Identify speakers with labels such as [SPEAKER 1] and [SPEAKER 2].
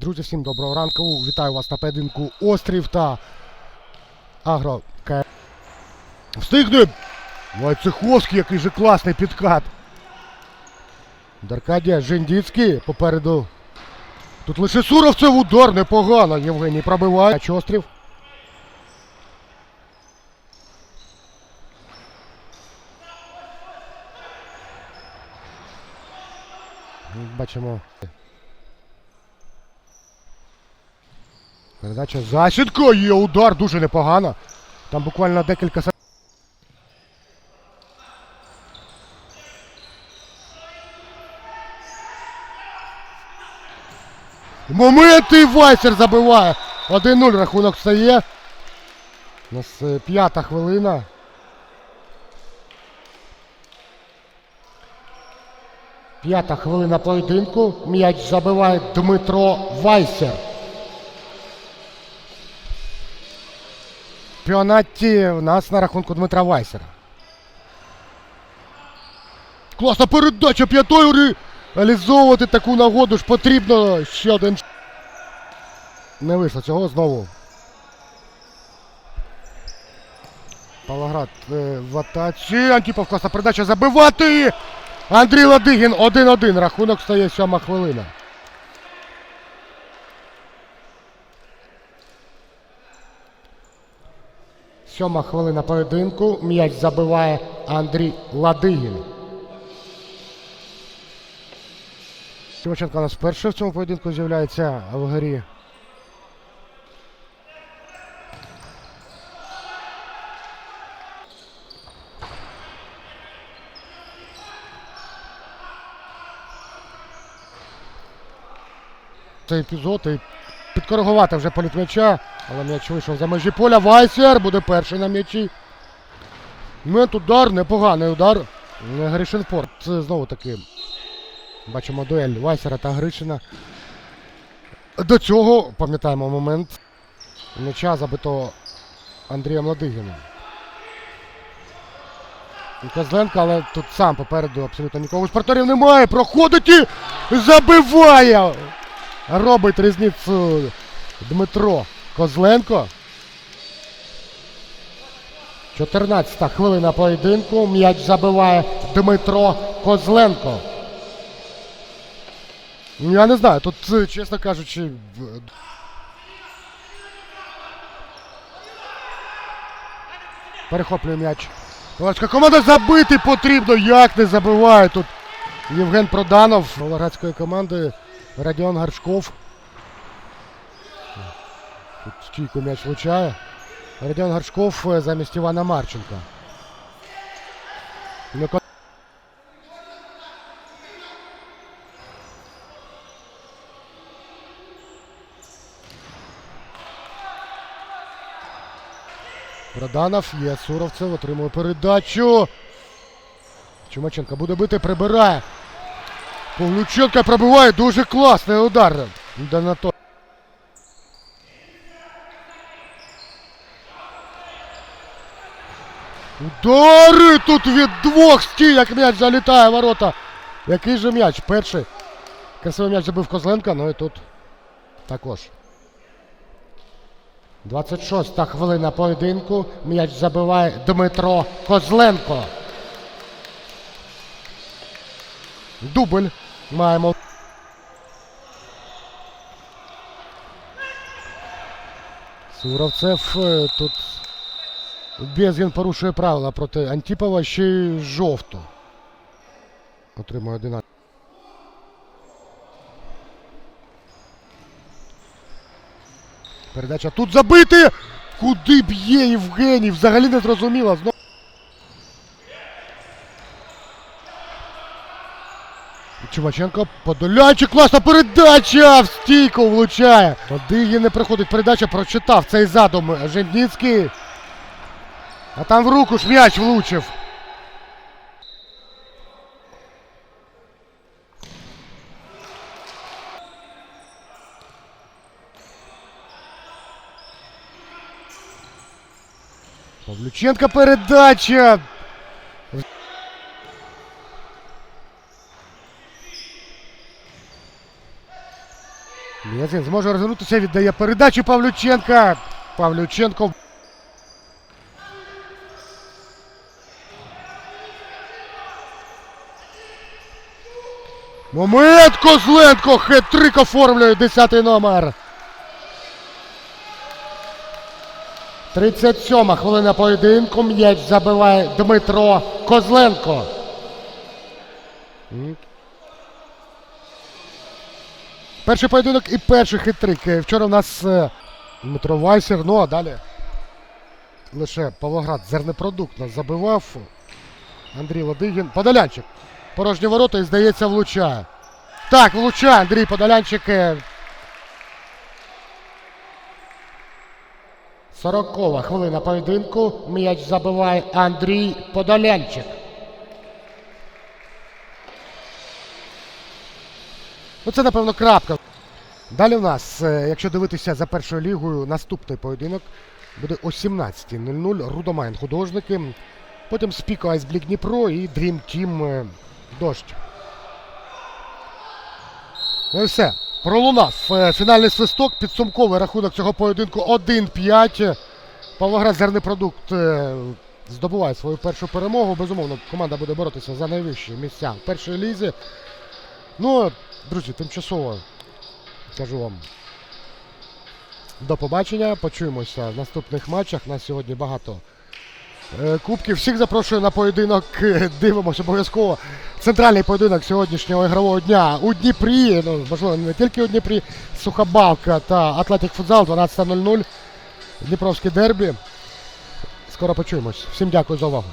[SPEAKER 1] Друзі, всім доброго ранку. Вітаю вас на поєдинку Острів та Агро Встигне! Войцеховський, який же класний підкат. Даркадія Жендіцький попереду. Тут лише Суровцев удар непогано. Євгеній пробиває. Острів. Бачимо. Передача Защенко є удар дуже непогано. Там буквально декілька се- Моменти і Вайсер забиває. 1-0 рахунок стає. У нас е, п'ята хвилина. П'ята хвилина поєдинку. М'яч забиває Дмитро Вайсер. Чемпіонаті в нас на рахунку Дмитра Вайсера. Класна передача п'ятої реалізовувати таку нагоду ж потрібно ще один. Не вийшло цього знову. Павлоград е, в атаці. Антіпов класна передача забивати. Андрій Ладигін 1-1. Рахунок стає сьома хвилина. Сьома хвилина поєдинку. М'яч забиває Андрій Ладигін. Тимоченко у нас вперше в цьому поєдинку з'являється в грі. Цей епізод і підкоригувати вже політ м'яча, але м'яч вийшов за межі поля. Вайсер буде перший на м'ячі. Момент удар, непоганий удар. Гришинфорд. Це знову таки Бачимо дуель Вайсера та Гришина. До цього пам'ятаємо момент м'яча забитого Андрієм Ладигіном. І Козленко, але тут сам попереду абсолютно нікого з немає. Проходить і забиває. Робить різницю Дмитро Козленко. 14 хвилина поєдинку. М'яч забиває Дмитро Козленко. Ну, Я не знаю, тут, е, чесно кажучи. Перехоплює м'яч. Команда забити потрібно. Як не забиває тут Євген Проданов Волгоградської команди. Радіон Гаршков. Тут стійко м'яч влучає. Радіон Гаршков е, замість Івана Марченка. Проданов є Суровцев, отримує передачу. Чумаченко буде бити, прибирає. Павлюченко пробиває дуже класний удар. Донато. Удари тут від двох стій, як м'яч залітає ворота. Який же м'яч? Перший. Красивий м'яч забив Козленко, ну і тут також. 26-та хвилина поєдинку. М'яч забиває Дмитро Козленко. Дубль маємо. Суровцев е, тут Безгін порушує правила проти Антіпова ще й жовту. Отримує 11. Передача тут забити! Куди б'є Євгеній? Взагалі не зрозуміло. Знов... Чумаченко подолячий, класна передача! В стійку влучає. Одигі не приходить передача, прочитав цей задум Жендніцький. А там в руку ж м'яч влучив. Павлюченко передача. М'язин зможе розвернутися, віддає передачу Павлюченка. Павлюченко. Момент Козленко! Хет-трик оформлює 10 номер. 37 хвилина поєдинку. М'яч забиває Дмитро Козленко. Перший поєдинок і перший хитрик. Вчора в нас е, Дмитро Вайсер, ну а далі лише Павлоград зернепродукт нас забивав. Андрій Ладигін. Подолянчик. Порожні ворота і, здається, влучає. Так, влучає Андрій Подолянчик. е. 40 хвилина поєдинку. М'яч забиває Андрій Подолянчик. Ну це, напевно, крапка. Далі в нас, е, якщо дивитися за першою лігою, наступний поєдинок буде о 17.00. Рудомайн художники. Потім Спіко Айсблік Дніпро і Дрім Тім е, Дощ. Ну і все. Пролунав е, фінальний свисток. Підсумковий рахунок цього поєдинку 1-5. Павлоград Зернепродукт е, здобуває свою першу перемогу. Безумовно, команда буде боротися за найвищі місця в першій лізі. Ну, друзі, тимчасово кажу вам. До побачення. Почуємося в наступних матчах. На сьогодні багато е, кубків. Всіх запрошую на поєдинок. Дивимося обов'язково. Центральний поєдинок сьогоднішнього ігрового дня у Дніпрі. Ну, можливо, не тільки у Дніпрі. Сухобалка та Атлетик Футзал 12.00. Дніпровське дербі. Скоро почуємось. Всім дякую за увагу.